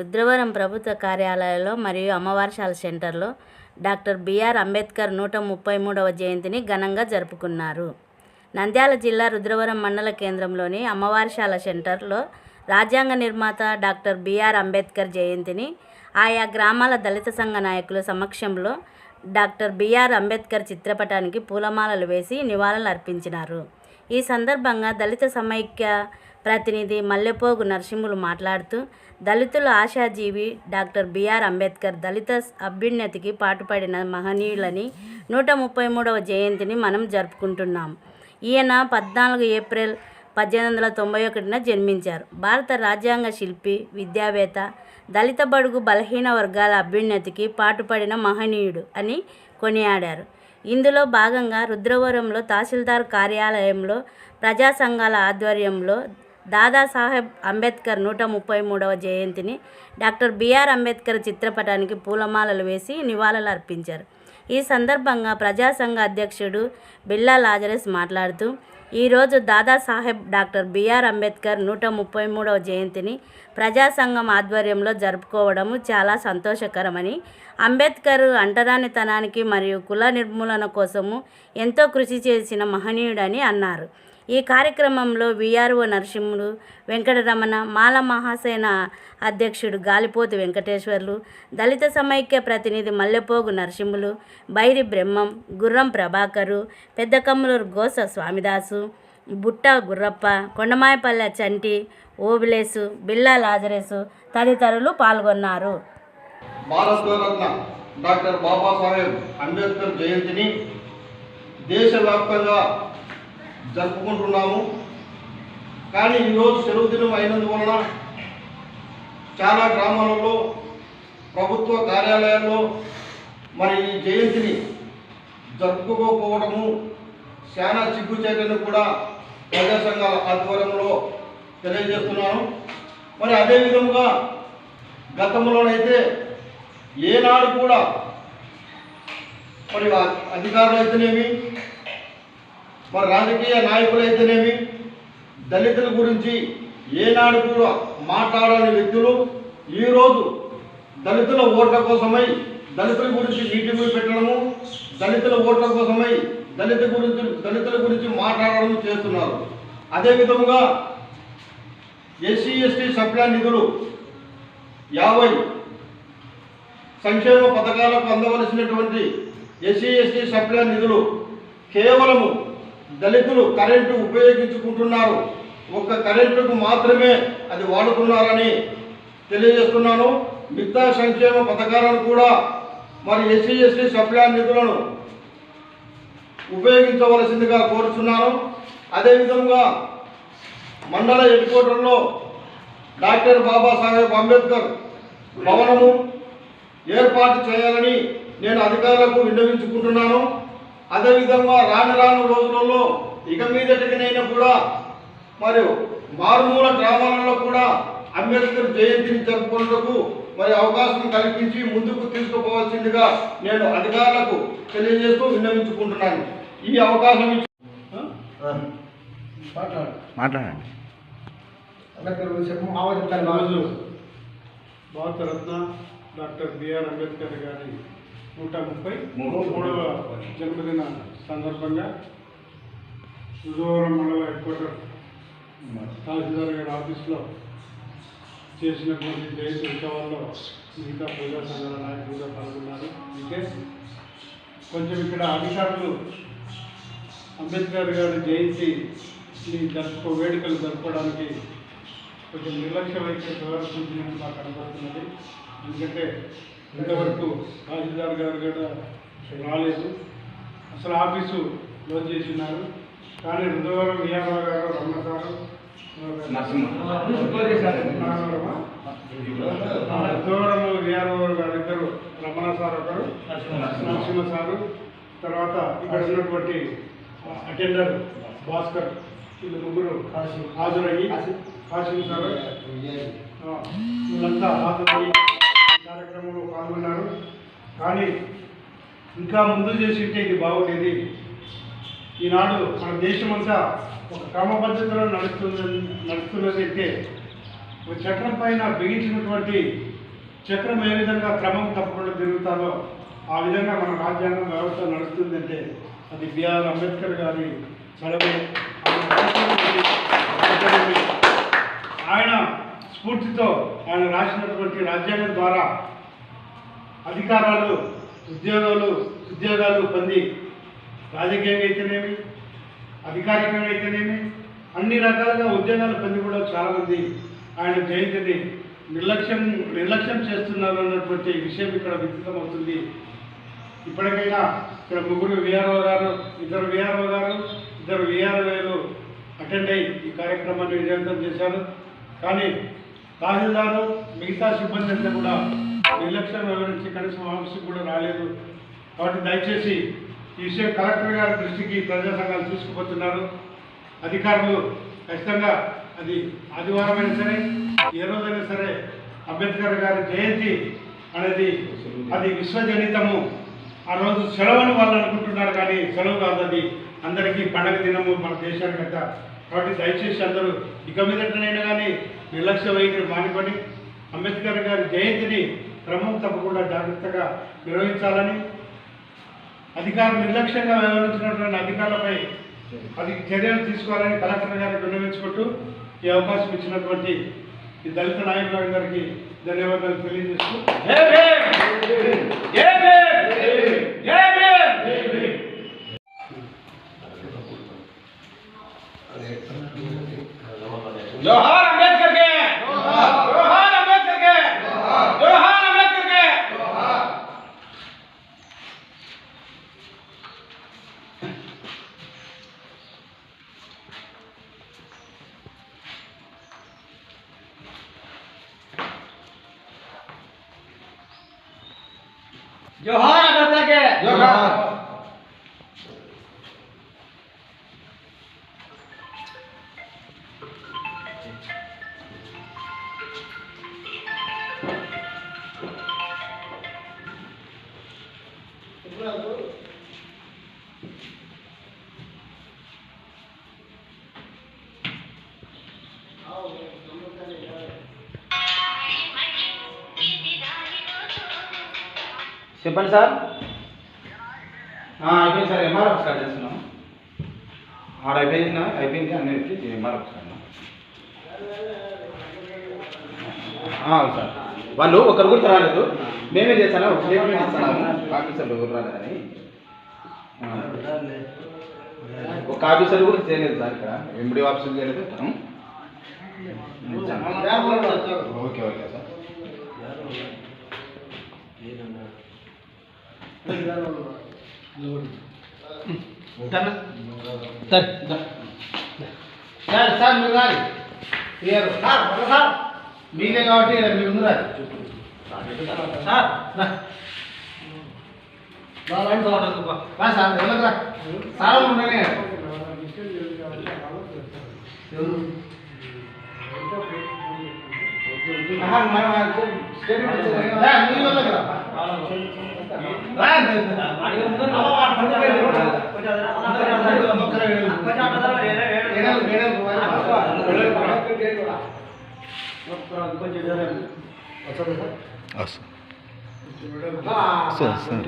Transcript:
రుద్రవరం ప్రభుత్వ కార్యాలయంలో మరియు అమ్మవారిశాల సెంటర్లో డాక్టర్ బిఆర్ అంబేద్కర్ నూట ముప్పై మూడవ జయంతిని ఘనంగా జరుపుకున్నారు. నంద్యాల జిల్లా రుద్రవరం మండల కేంద్రంలోని అమ్మవారిశాల సెంటర్లో రాజ్యాంగ నిర్మాత డాక్టర్ బిఆర్ అంబేద్కర్ జయంతిని ఆయా గ్రామాల దళిత సంఘ నాయకుల సమక్షంలో డాక్టర్ బిఆర్ అంబేద్కర్ చిత్రపటానికి పూలమాలలు వేసి నివాళులు అర్పించినారు ఈ సందర్భంగా దళిత సమైక్య ప్రతినిధి మల్లెపోగు నరసింహులు మాట్లాడుతూ దళితుల ఆశాజీవి డాక్టర్ బిఆర్ అంబేద్కర్ దళిత అభ్యున్నతికి పాటుపడిన మహనీయులని నూట ముప్పై మూడవ జయంతిని మనం జరుపుకుంటున్నాం. ఈయన పద్నాలుగు ఏప్రిల్ పద్దెనిమిది వందల తొంభై ఒకటిన జన్మించారు. భారత రాజ్యాంగ శిల్పి విద్యావేత్త దళిత బడుగు బలహీన వర్గాల అభ్యున్నతికి పాటుపడిన మహనీయుడు అని కొనియాడారు. ఇందులో భాగంగా రుద్రవరంలో తహసీల్దార్ కార్యాలయంలో ప్రజా సంఘాల ఆధ్వర్యంలో దాదాసాహెబ్ అంబేద్కర్ నూట ముప్పై మూడవ జయంతిని డాక్టర్ బిఆర్ అంబేద్కర్ చిత్రపటానికి పూలమాలలు వేసి నివాళులు అర్పించారు ఈ సందర్భంగా ప్రజాసంఘ అధ్యక్షుడు బిల్లా లాజరస్ మాట్లాడుతూ ఈరోజు దాదాసాహెబ్ డాక్టర్ బిఆర్ అంబేద్కర్ నూట ముప్పై మూడవ జయంతిని ప్రజాసంఘం ఆధ్వర్యంలో జరుపుకోవడము చాలా సంతోషకరమని అంబేద్కర్ అంటరానితనానికి మరియు కుల నిర్మూలన కోసము ఎంతో కృషి చేసిన మహనీయుడని అన్నారు. ఈ కార్యక్రమంలో విఆర్ఓ నరసింహులు వెంకటరమణ మాల మహాసేన అధ్యక్షుడు గాలిపోతు వెంకటేశ్వర్లు దళిత సమైక్య ప్రతినిధి మల్లెపోగు నరసింహులు బైరి బ్రహ్మం గుర్రం ప్రభాకరు పెద్దకమ్మలూరు గోస స్వామిదాసు బుట్ట గుర్రప్ప కొండమాయపల్లె చంటి ఓబిలేసు బిల్లా లాజరేసు తదితరులు పాల్గొన్నారు. భారతరత్న డాక్టర్ బాబాసాహెబ్ అంబేద్కర్ జయంతిని దేశవ్యాప్తంగా జరుపుకుంటున్నాము. కానీ ఈరోజు సెలవు దినం అయినందువలన చాలా గ్రామాలలో ప్రభుత్వ కార్యాలయాల్లో మరి ఈ జయంతిని జరుపుకోకపోవడము చాలా సిగ్గుచేటని కూడా ప్రజా సంఘాల ఆధ్వర్యంలో తెలియజేస్తున్నాను. మరి అదే విధముగా గతంలోనైతే ఏనాడు కూడా మరి అధికారులు అయితేనేమి మరి రాజకీయ నాయకులైతేనేమి? దళితుల గురించి ఏనాడు కూడా మాట్లాడని వ్యక్తులు ఈరోజు దళితుల ఓట్ల కోసమై దళితుల గురించి మీటింగులు పెట్టడము దళితుల ఓట్ల కోసమై దళిత గురించి దళితుల గురించి మాట్లాడడం చేస్తున్నారు. అదేవిధముగా ఎస్సీ ఎస్టీ సప్లై నిధులు యాభై సంక్షేమ పథకాలకు అందవలసినటువంటి ఎస్సీ ఎస్టీ సప్లై నిధులు కేవలము దళితులు కరెంటు ఉపయోగించుకుంటున్నారు. ఒక్క కరెంటుకు మాత్రమే అది వాడుతున్నారని తెలియజేస్తున్నాను. మిగతా సంక్షేమ పథకాలను కూడా మరి ఎస్సీ ఎస్టీ సప్లాన్ నిధులను ఉపయోగించవలసిందిగా కోరుచున్నాను. అదేవిధంగా మండల హెడ్ క్వార్టర్లో డాక్టర్ బాబాసాహెబ్ అంబేద్కర్ భవనము ఏర్పాటు చేయాలని నేను అధికారులకు విన్నవించుకుంటున్నాను. అదేవిధంగా రాను రాను రోజులలో ఇక మీదటికనైనా కూడా మరియు మారుమూల గ్రామాలలో కూడా అంబేద్కర్ జయంతిని జరుపుకునేందుకు మరి అవకాశం కల్పించి ముందుకు తీసుకుపోవాల్సిందిగా నేను అధికారులకు తెలియజేస్తూ విన్నవించుకుంటున్నాను. ఈ అవకాశం మాట్లాడండి. భారతరత్న డాక్టర్ బిఆర్ అంబేద్కర్ గారి నూట ముప్పై మూడవ జన్మదిన సందర్భంగా రుజువరం మండల హెడ్ క్వార్టర్ తహసీల్దార్ గారి ఆఫీస్లో చేసినటువంటి జయంతి ఉత్సవాల్లో మిగతా ప్రజా సంఘాల నాయకులు కూడా పాల్గొన్నారు. అయితే కొంచెం ఇక్కడ అధికారులు అంబేద్కర్ గారి జయంతిని జరుపుకో వేడుకలు జరపడానికి కొంచెం నిర్లక్ష్య వైఖరి ప్రదర్శించినట్టు మాకు కనబడుతున్నది. ఎందుకంటే ఇంతవరకు తహసీల్దార్ గారు కూడా రాలేదు. అసలు ఆఫీసు క్లోజ్ చేసినారు. కానీ రుద్రవరం విఆర్ఓ గారు రమణ? ఆ, రుద్రవరం విఆర్ఓ గారు ఇద్దరు రమణ సార్ ఒకరు నరసింహ సారు తర్వాత ఇక్కడ ఉన్నటువంటి అటెండర్ భాస్కర్ వీళ్ళు ముగ్గురు హాజరయ్యి కాశీ. సార్. వీళ్ళంతా హాజరయ్యి. కార్యక్రమంలో పాల్గొన్నారు. కానీ ఇంకా ముందు చేసింటే ఇది బాగుండేది. ఈనాడు మన దేశమంతా ఒక క్రమ పద్ధతిలో నడుస్తుంది నడుస్తున్నదైతే ఒక చక్రం పైన బిగించినటువంటి చక్రం ఏ విధంగా క్రమం తప్పకుండా తిరుగుతారో ఆ విధంగా మన రాజ్యాంగం వ్యవస్థ నడుస్తుందంటే అది బిఆర్ అంబేద్కర్ గారి చడవే స్ఫూర్తితో ఆయన రాసినటువంటి రాజ్యాంగం ద్వారా అధికారాలు ఉద్యోగాలు ఉద్యోగాలు పొంది రాజకీయంగా అయితేనేమి అధికారికంగా అయితేనేమి అన్ని రకాలుగా ఉద్యోగాలు పొంది కూడా చాలామంది ఆయన జయంతిని నిర్లక్ష్యం నిర్లక్ష్యం చేస్తున్నారు అన్నటువంటి విషయం ఇక్కడ అవుతుంది ఇప్పటికైనా ఇక్కడ ముగ్గురు విఆర్ఓ గారు ఇద్దరు విఆర్ఓ గారు ఇద్దరు విఆర్ఓలు అటెండ్ అయ్యి ఈ కార్యక్రమాన్ని విజయవంతం చేశారు. కానీ తహసీల్దారు మిగతా సిబ్బంది అంతా కూడా నిర్లక్ష్యం వివరించి కనీసం ఆఫీస్కి కూడా రాలేదు. కాబట్టి దయచేసి ఈ విషయం కలెక్టర్ గారి దృష్టికి ప్రజా సంఘాలు తీసుకుపోతున్నారు. అధికారులు ఖచ్చితంగా అది ఆదివారమైనా సరే ఏ రోజైనా సరే అంబేద్కర్ గారి జయంతి అనేది అది విశ్వజనితము. ఆ రోజు సెలవుని వాళ్ళు అనుకుంటున్నారు కానీ సెలవు కాదు అది. అందరికీ పండగ దినము మన దేశానికంతా. కాబట్టి దయచేసి అందరూ ఇక మీదటనైనా కానీ నిర్లక్ష్య వైఖరి మానుకొని అంబేద్కర్ గారి జయంతిని క్రమం తప్పకుండా జాగ్రత్తగా నిర్వహించాలని అధికారులు నిర్లక్ష్యంగా వ్యవహరించినటువంటి అధికారులపై అది చర్యలు తీసుకోవాలని కలెక్టర్ గారికి విన్నవించుకుంటూ ఈ అవకాశం ఇచ్చినటువంటి ఈ దళిత నాయకుల గారికి ధన్యవాదాలు తెలియజేస్తూ よョハーナ。畑 చెప్పండి సార్. అయిపోయింది సార్. ఎంఆర్ఎఫ్ స్టార్ట్ చేస్తున్నాం. ఆడ అయిపోయింది? అయిపోయింది అన్నిటికీ ఎంఆర్ఎఫ్ స్టార్ట్. అవును సార్. వాళ్ళు ఒకరు కూడా రాలేదు. మేమే చేస్తాను ఒక స్టేట్మెంట్ ఇస్తున్నాము ఆఫీసర్లు ఎవరు రాలేదని. ఒక ఆఫీసర్ కూడా చేయలేదు సార్ ఇక్కడ. ఎంబడి ఆఫీసర్ చేయలేదు? Okay okay sir. Sir sir మీరు రాలి క్లియర్ సార్ సార్ మీరే కాబట్టి మీరు ముందు రాలి సార్ సార్ ఎవరికి రా సార్ ఉండనే ఆహా, మనం స్టేట్మెంట్ మీరు వెళ్ళకు రా. రా, వస్తుంది సార్